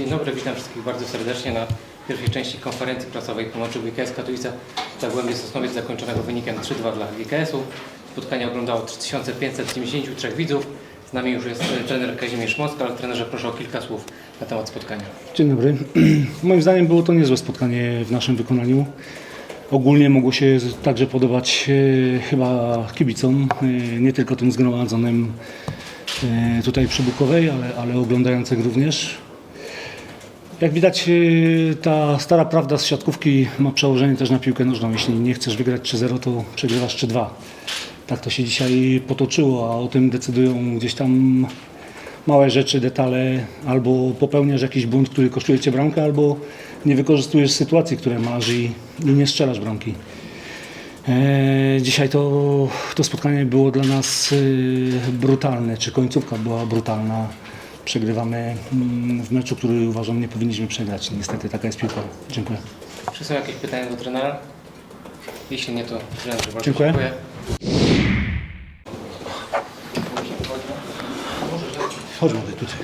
Dzień dobry, witam wszystkich bardzo serdecznie na pierwszej części konferencji prasowej Pomocy GKS Katowice Zagłębie Sosnowiec zakończonego wynikiem 3-2 dla GKS-u. Spotkanie oglądało 3593 widzów. Z nami już jest trener Kazimierz Moskal. Trenerze proszę o kilka słów na temat spotkania. Dzień dobry. Moim zdaniem było to niezłe spotkanie w naszym wykonaniu. Ogólnie mogło się także podobać e, chyba kibicom, e, nie tylko tym zgromadzonym e, tutaj przy Bukowej, ale, ale również. Jak widać, e, ta stara prawda z siatkówki ma przełożenie też na piłkę nożną. Jeśli nie chcesz wygrać 3-0, to przegrywasz 3-2. Tak to się dzisiaj potoczyło, a o tym decydują gdzieś tam małe rzeczy, detale, albo popełniasz jakiś błąd, który kosztuje cię bramkę, albo nie wykorzystujesz sytuacji, które masz i, i nie strzelasz bramki. E, dzisiaj to, to spotkanie było dla nas e, brutalne, czy końcówka była brutalna. Przegrywamy mm, w meczu, który uważam nie powinniśmy przegrać. Niestety taka jest piłka. Dziękuję. Czy są jakieś pytania do trenera? Jeśli nie, to trenerze bardzo Dziękuję. dziękuję. Chodź młody tutaj.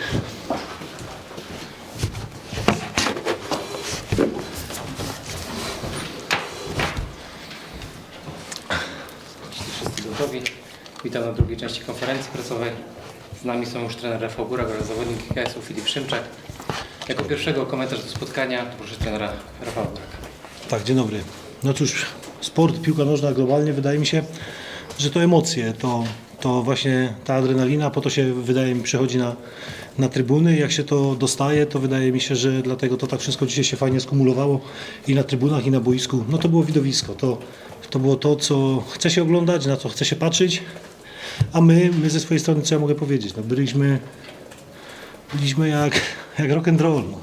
Wszyscy gotowi. Witam na drugiej części konferencji prasowej. Z nami są już trener Rafał Górak oraz zawodnik GKS-u Filip Szymczak. Jako pierwszego komentarz do spotkania proszę trenera Rafała. Tak, dzień dobry. No cóż, sport, piłka nożna globalnie wydaje mi się, że to emocje, to, to właśnie ta adrenalina, po to się wydaje mi przychodzi na, na trybuny. Jak się to dostaje, to wydaje mi się, że dlatego to tak wszystko dzisiaj się fajnie skumulowało i na trybunach, i na boisku. No to było widowisko, to, to było to, co chce się oglądać, na co chce się patrzeć. A my, my ze swojej strony, co ja mogę powiedzieć? No byliśmy, byliśmy jak, jak rock and roll. No.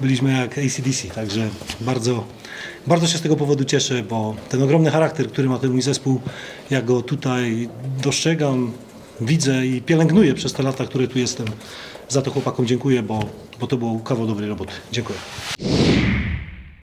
Byliśmy jak ACDC, także bardzo, bardzo się z tego powodu cieszę, bo ten ogromny charakter, który ma ten mój zespół, ja go tutaj dostrzegam, widzę i pielęgnuję przez te lata, które tu jestem. Za to chłopakom dziękuję, bo, bo to było kawał dobrej roboty. Dziękuję.